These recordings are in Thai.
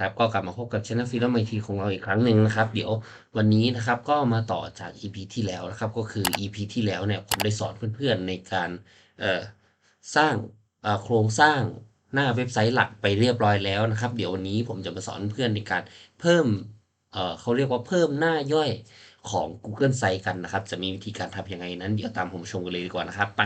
ครับก็กลับมาพบกับ Channel Freedom IT ของเราอีกครั้งหนึ่งนะครับ เดี๋ยววันนี้นะครับก็มาต่อจาก EP ที่แล้วนะครับ ก็คือ EP ที่แล้วเนี่ยผมได้สอนเพื่อนๆในการสร้างโครงสร้างหน้าเว็บไซต์หลักไปเรียบร้อยแล้วนะครับ เดี๋ยววันนี้ผมจะมาสอนเพื่อนในการเพิ่มเเขาเรียกว่าเพิ่มหน้าย่อยของ Google Site กันนะครับ จะมีวิธีการทำยังไงนั้น เดี๋ยวตามผมชมกันเลยดีกว่านะครับไป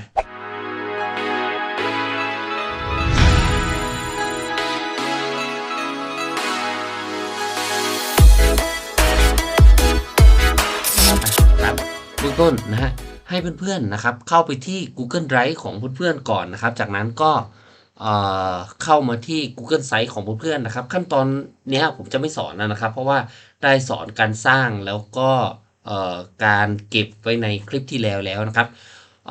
บื้องต้นนะฮะให้เพื่อนๆนะครับเข้าไปที่ Google Drive ของเพื่อนๆก่อนนะครับ จากนั้นก็เข้ามาที่ Google Site ของเพื่อนๆนะครับ ขั้นตอนเนี้ยผมจะไม่สอนแล้วนะครับ เพราะว่าได้สอนการสร้างแล้วก็การเก็บไว้ในคลิปที่แล้วแล้วนะครับ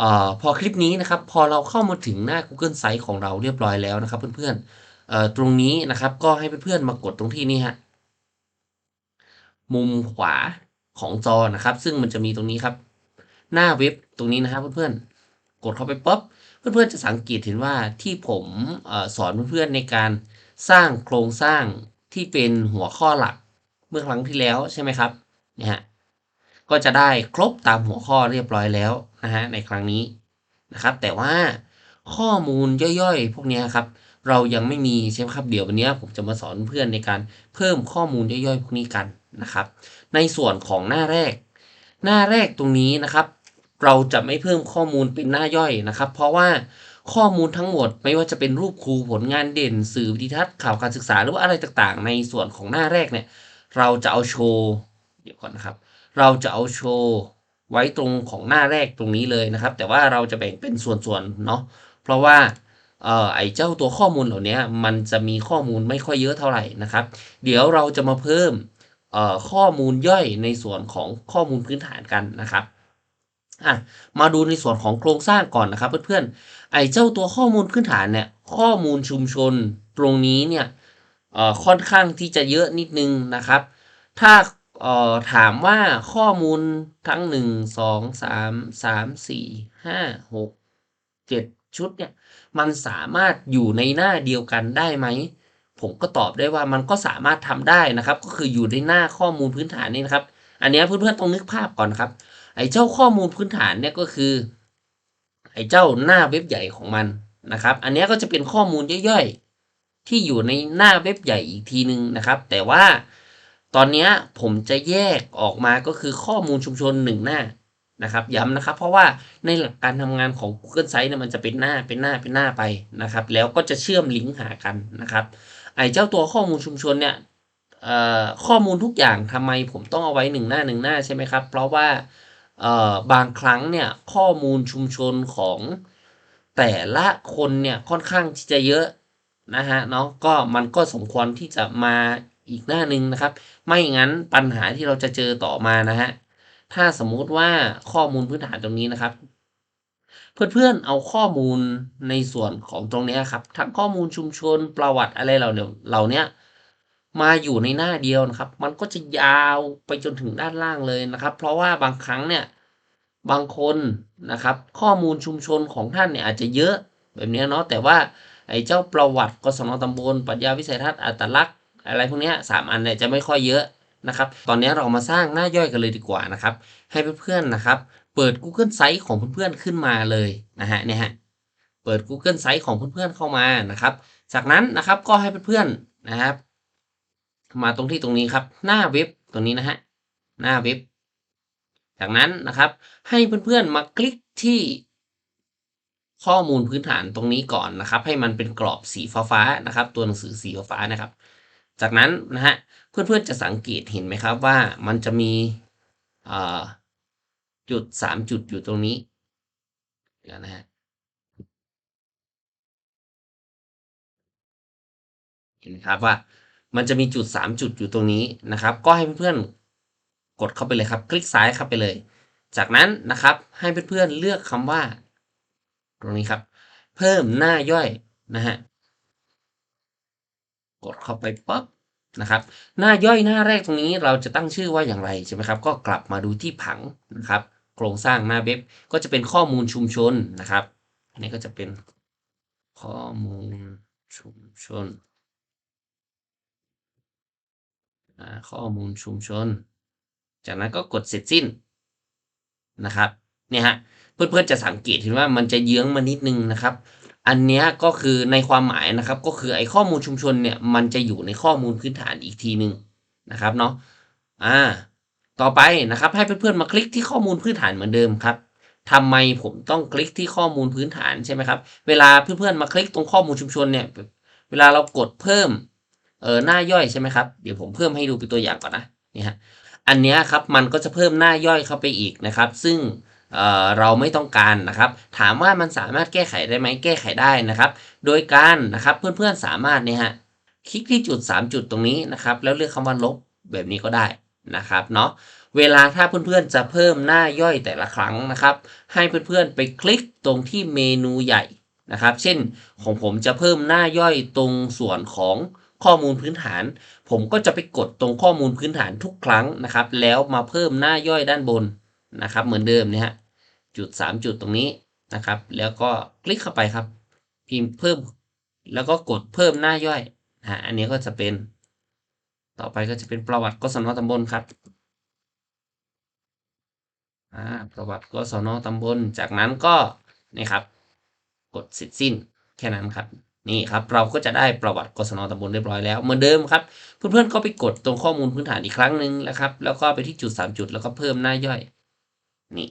ออพอคลิปนี้นะครับ พอเราเข้ามาถึงหน้า Google Site ของเราเรียบร้อยแล้วนะครับ เพื่อนๆตรงนี้นะครับก็ให้เพื่อนๆมากดตรงที่นี่ฮะมุมขวาของจอนะครับ ซึ่งมันจะมีตรงนี้ครับ หน้าเว็บตรงนี้นะครับเพื่อนๆ กดเข้าไปปุ๊บเพื่อนๆจะสังเกตเห็นว่าที่ผมอสอนเพื่อนๆในการสร้างโครงสร้างที่เป็นหัวข้อหลักเมื่อครั้งที่แล้วใช่ไหมครับเนี่ยฮะก็จะได้ครบตามหัวข้อเรียบร้อยแล้วนะฮะในครั้งนี้นะครับ แต่ว่าข้อมูลย่อยๆ พวกนี้ครับ เรายังไม่มีใช่ไหมครับเดี๋ยววันนี้ผมจะมาสอนเพื่อนในการเพิ่มข้อมูลย่อยๆ พวกนี้กันนะครับ ในส่วนของหน้าแรก หน้าแรกตรงนี้นะครับ เราจะไม่เพิ่มข้อมูลเป็นหน้าย่อยนะครับ เพราะว่าข้อมูลทั้งหมดไม่ว่าจะเป็นรูปครูผลงานเด่น สื่อวิดีทัศน์ข่าวการศึกษาหรือว่าอะไรต่างๆ ในส่วนของหน้าแรกเนี่ย เราจะเอาโชว์เดี๋ยวก่อนนะครับ เราจะเอาโชว์ไว้ตรงของหน้าแรกตรงนี้เลยนะครับ แต่ว่าเราจะแบ่งเป็นส่วนๆเนาะเพราะว่าเอ่อไอ้เจ้าตัวข้อมูลเหล่านี้มันจะมีข้อมูลไม่ค่อยเยอะเท่าไหร่นะครับ เดี๋ยวเราจะมาเพิ่มเอ่อข้อมูลย่อยในส่วนของข้อมูลพื้นฐานกันนะครับ อะมาดูในส่วนของโครงสร้างก่อนนะครับเพื่อนๆไอ้เจ้าตัวข้อมูลพื้นฐานเนี่ยข้อมูลชุมชนตรงนี้เนี่ยค่อนข้างที่จะเยอะนิดนึงนะครับ ถ้าถามว่าข้อมูลทั้ง 1 2 3 3 4 5 6 7 ชุดเนี่ยมันสามารถอยู่ในหน้าเดียวกันได้ไหม ผมก็ตอบได้ว่ามันก็สามารถทำได้นะครับ ก็คืออยู่ในหน้าข้อมูลพื้นฐานนี่นะครับ อันนี้เพื่อนๆต้องนึกภาพก่อนครับ ไอ้เจ้าข้อมูลพื้นฐานเนี่ยก็คือ ไอ้เจ้าหน้าเว็บใหญ่ของมันนะครับ อันนี้ก็จะเป็นข้อมูลย่อยๆ ที่อยู่ในหน้าเว็บใหญ่อีกทีนึงนะครับ แต่ว่าตอนนี้ผมจะแยกออกมาก็คือข้อมูลชุมชนหนึ่งหน้านะครับย้ำนะครับ เพราะว่าในหลักการทำงานของ Google Sites เนี่ยมันจะเป็นหน้าเป็นหน้าเป็นหน้าไปนะครับ แล้วก็จะเชื่อมลิงก์หากันนะครับ ไอ้เจ้าตัวข้อมูลชุมชนเนี่ยข้อมูลทุกอย่างทำไมผมต้องเอาไว้หนึ่งหน้าหนึ่งหน้าใช่ไหมครับ เพราะว่า บางครั้งเนี่ยข้อมูลชุมชนของแต่ละคนเนี่ยค่อนข้างที่จะเยอะนะฮะเนาะก็มันก็สมควรที่จะมาอีกหน้าหนึ่งนะครับ ไม่งั้นปัญหาที่เราจะเจอต่อมานะฮะถ้าสมมุติว่าข้อมูลพื้นฐานตรงนี้นะครับ เพื่อนๆเอาข้อมูลในส่วนของตรงนี้ครับ ทั้งข้อมูลชุมชนประวัติอะไรเหล่าเนี่ยเหล่านี้ มาอยู่ในหน้าเดียวนะครับ มันก็จะยาวไปจนถึงด้านล่างเลยนะครับ เพราะว่าบางครั้งเนี่ยบางคนนะครับ ข้อมูลชุมชนของท่านเนี่ยอาจจะเยอะแบบนี้เนาะแต่ว่าไอ้เจ้าประวัติกศนตำบลปรัชญาวิสัยทัศน์อัตลักษณ์ อะไรพวกนี้สามอันเนี่ยจะไม่ค่อยเยอะนะครับ ตอนนี้เรามาสร้างหน้าย่อยกันเลยดีกว่านะครับ ให้เพื่อนๆนะครับ เปิด Google Site ของเพื่อนๆขึ้นมาเลยนะฮะเนี่ยฮะเปิด Google Site ของเพื่อนๆเข้ามานะครับ จากนั้นนะครับก็ให้เพื่อนๆนะครับ มาตรงที่ตรงนี้ครับ หน้าเว็บตรงนี้นะฮะหน้าเว็บ จากนั้นนะครับ ให้เพื่อนๆมาคลิกที่ข้อมูลพื้นฐานตรงนี้ก่อนนะครับ ให้มันเป็นกรอบสีฟ้าๆนะครับ ตัวหนังสือสีฟ้านะครับ จากนั้นนะฮะเพื่อนๆจะสังเกตเห็นไหมครับว่ามันจะมีจุดสามจุดอยู่ตรงนี้เดี๋ยวนะฮะเห็นไหมครับว่า มันจะมีจุดสามจุดอยู่ตรงนี้นะครับ ก็ให้เพื่อนๆกดเข้าไปเลยครับ คลิกซ้ายเข้าไปเลย จากนั้นนะครับให้เพื่อนๆเลือกคำว่า ตรงนี้ครับ เพิ่มหน้าย่อยนะฮะกดเข้าไปปั๊บนะครับหน้าย่อยหน้าแรกตรงนี้เราจะตั้งชื่อว่าอย่างไรใช่ไหมครับ ก็กลับมาดูที่ผังนะครับ โครงสร้างหน้าเว็บก็จะเป็นข้อมูลชุมชนนะครับ อันนี้ก็จะเป็นข้อมูลชุมชน อ่า ข้อมูลชุมชน จากนั้นก็กดเสร็จสิ้นนะครับเนี่ยฮะเพื่อนๆจะสังเกตเห็นว่ามันจะเยื้องมานิดนึงนะครับ อันนี้ก็คือในความหมายนะครับก็คือไอ้ข้อมูลชุมชนเนี่ยมันจะอยู่ในข้อมูลพื้นฐานอีกทีหนึ่งนะครับเนาะอ่าต่อไปนะครับให้เพื่อนๆมาคลิกที่ข้อมูลพื้นฐานเหมือนเดิมครับทำไมผมต้องคลิกที่ข้อมูลพื้นฐานใช่ไหมครับ เวลาเพื่อนๆมาคลิกตรงข้อมูลชุมชนเนี่ย เวลาเรากดเพิ่ม เออหน้าย่อยใช่ไหมครับเดี๋ยวผมเพิ่มให้ดูเป็นตัวอย่างก่อนนะนี่ฮะอันนี้ครับมันก็จะเพิ่มหน้าย่อยเข้าไปอีกนะครับ ซึ่งเออเราไม่ต้องการนะครับ ถามว่ามันสามารถแก้ไขได้ไหมแก้ไขได้นะครับ โดยการนะครับเพื่อนๆสามารถเนี่ยฮะคลิกที่จุด 3 จุดตรงนี้นะครับ แล้วเลือกคำว่าลบแบบนี้ก็ได้นะครับเนาะเวลาถ้าเพื่อนๆจะเพิ่มหน้าย่อยแต่ละครั้งนะครับ ให้เพื่อนๆไปคลิกตรงที่เมนูใหญ่นะครับ เช่นของผมจะเพิ่มหน้าย่อยตรงส่วนของ ข้อมูลพื้นฐาน ผมก็จะไปกดตรงข้อมูลพื้นฐานทุกครั้งนะครับ แล้วมาเพิ่มหน้าย่อยด้านบนนะครับ เหมือนเดิมเนี่ยฮะจุด 3 จุดตรงนี้นะครับ แล้วก็คลิกเข้าไปครับ พิมพ์เพิ่ม แล้วก็กดเพิ่มหน้าย่อยนะฮะอันนี้ก็จะเป็น ต่อไปก็จะเป็นประวัติกศนตำบลครับประวัติกศนตำบล จากนั้นก็นี่ครับ กดเสร็จสิ้นแค่นั้นครับ นี่ครับเราก็จะได้ประวัติกศนตำบลเรียบร้อยแล้วเหมือนเดิมครับ เพื่อนๆก็ไปกดตรงข้อมูลพื้นฐานอีกครั้งหนึ่งนะครับ แล้วก็ไปที่จุด 3 จุดแล้วก็เพิ่มหน้าย่อย นี่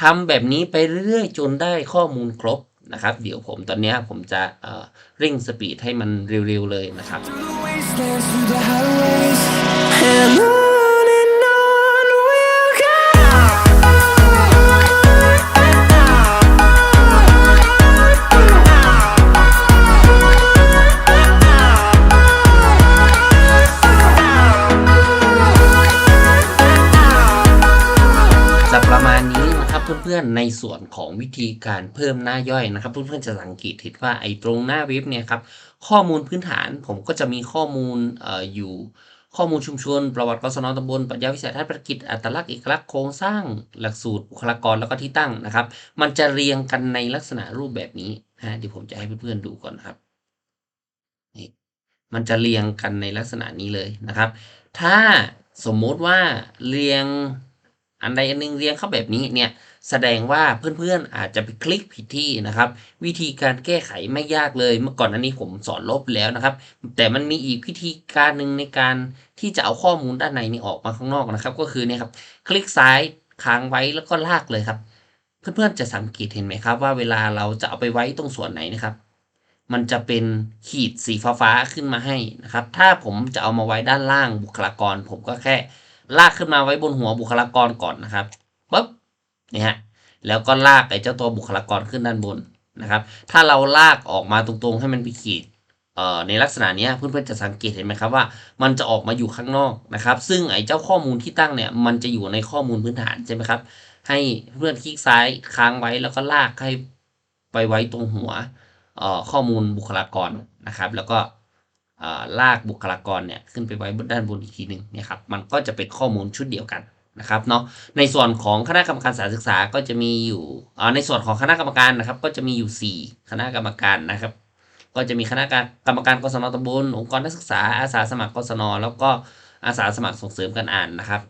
ทำแบบนี้ไปเรื่อยๆ จนได้ข้อมูลครบนะครับ เดี๋ยวผมตอนนี้ผมจะเเร่งสปีดให้มันเร็วๆเลยนะครับ เพื่อนๆในส่วนของวิธีการเพิ่มหน้าย่อยนะครับเพื่อนๆจะสังเกตเห็นว่าไอ้ตรงหน้าเว็บเนี่ยครับข้อมูลพื้นฐานผมก็จะมีข้อมูลออยู่ข้อมูลชุมชน ประวัติกศนตำบลปรัชญาวิสัยทัศน์ภารกิจอัตลักษณ์เอกลักษณ์โครงสร้างหลักสูตรบุคลากรแล้วก็ที่ตั้งนะครับ มันจะเรียงกันในลักษณะรูปแบบนี้ฮะเดี๋ยวผมจะให้เพื่อนๆดูก่อนนครับนี่มันจะเรียงกันในลักษณะนี้เลยนะครับ ถ้าสมมติว่าเรียง อันใดอันหนึงเรียงเข้าแบบนี้เนี่ยแสดงว่าเพื่อนๆอาจจะไปคลิกผิดที่นะครับ วิธีการแก้ไขไม่ยากเลย เมื่อก่อนอันนี้ผมสอนลบแล้วนะครับ แต่มันมีอีกวิธีการหนึ่งในการที่จะเอาข้อมูลด้านในนี่ออกมาข้างนอกนะครับ ก็คือเนี่ยครับคลิกซ้ายค้างไว้แล้วก็ลากเลยครับ เพื่อนๆจะสังเกตเห็นไหมครับ ว่าเวลาเราจะเอาไปไว้ตรงส่วนไหนนะครับ มันจะเป็นขีดสีฟ้าๆขึ้นมาให้นะครับ ถ้าผมจะเอามาไว้ด้านล่างบุคลากร ผมก็แค่ ลากขึ้นมาไว้บนหัวบุคลากรก่อนนะครับปุ๊บนี่ฮะแล้วก็ลากไอ้เจ้าตัวบุคลากรขึ้นด้านบนนะครับ ถ้าเราลากออกมาตรงๆให้มันเป็นขีดเอ่อในลักษณะนี้เพื่อนๆจะสังเกตเห็นไหมครับว่า มันจะออกมาอยู่ข้างนอกนะครับ ซึ่งไอ้เจ้าข้อมูลที่ตั้งเนี่ยมันจะอยู่ในข้อมูลพื้นฐานใช่ไหมครับ ให้เพื่อนคลิกซ้ายค้างไว้แล้วก็ลากให้ไปไว้ตรงหัวเอ่อข้อมูลบุคลากรนะครับ แล้วก็ ลากบุคลากรเนี่ยขึ้นไปไว้ด้านบนอีกทีหนึ่งเนี่ยครับมันก็จะเป็นข้อมูลชุดเดียวกันนะครับเนาะในส่วนของคณะกรรมการสานศึกษาก็จะมีอยู่อ่อในส่วนของคณะกรรมการนะครับ ก็จะมีอยู่ 4 คณะกรรมการนะครับ ก็จะมีคณะกรรมการกศนตำบลองค์กรนักศึกษาอาสาสมัครกศนแล้วก็อาสาสมัครส่งเสริมการอ่านนะครับ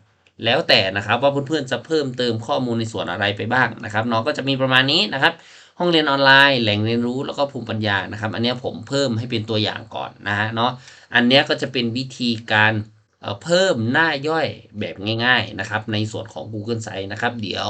แล้วแต่นะครับว่าเพื่อนๆจะเพิ่มเติมข้อมูลในส่วนอะไรไปบ้างนะครับเนาะก็จะมีประมาณนี้นะครับ ห้องเรียนออนไลน์ แหล่งเรียนรู้แล้วก็ภูมิปัญญานะครับ อันนี้ผมเพิ่มให้เป็นตัวอย่างก่อนนะฮะเนาะอันเนี้ยก็จะเป็นวิธีการเอ่อเพิ่มหน้าย่อยแบบง่าย ๆนะครับ ในส่วนของ Google Sites นะครับ เดี๋ยว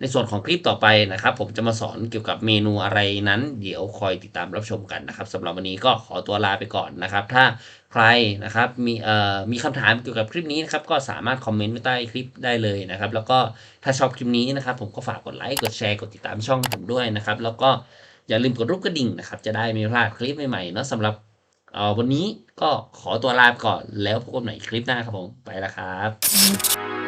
ในส่วนของคลิปต่อไปนะครับ ผมจะมาสอนเกี่ยวกับเมนูอะไรนั้น เดี๋ยวคอยติดตามรับชมกันนะครับสำหรับวันนี้ก็ขอตัวลาไปก่อนนะครับ ถ้าใครนะครับมีเอ่อมีคำถามเกี่ยวกับคลิปนี้นะครับก็สามารถคอมเมนต์ไว้ใต้คลิปได้เลยนะครับ แล้วก็ถ้าชอบคลิปนี้นะครับ ผมก็ฝากกดไลค์กดแชร์กดติดตามช่องผมด้วยนะครับ แล้วก็อย่าลืมกดรูปกระดิ่งนะครับ จะได้ไม่พลาดคลิปใหม่ๆเนาะสำหรับเอ่อวันนี้ก็ขอตัวลาไปก่อนแล้วพบกันใหม่คลิปหน้าครับผมไปแล้วครับ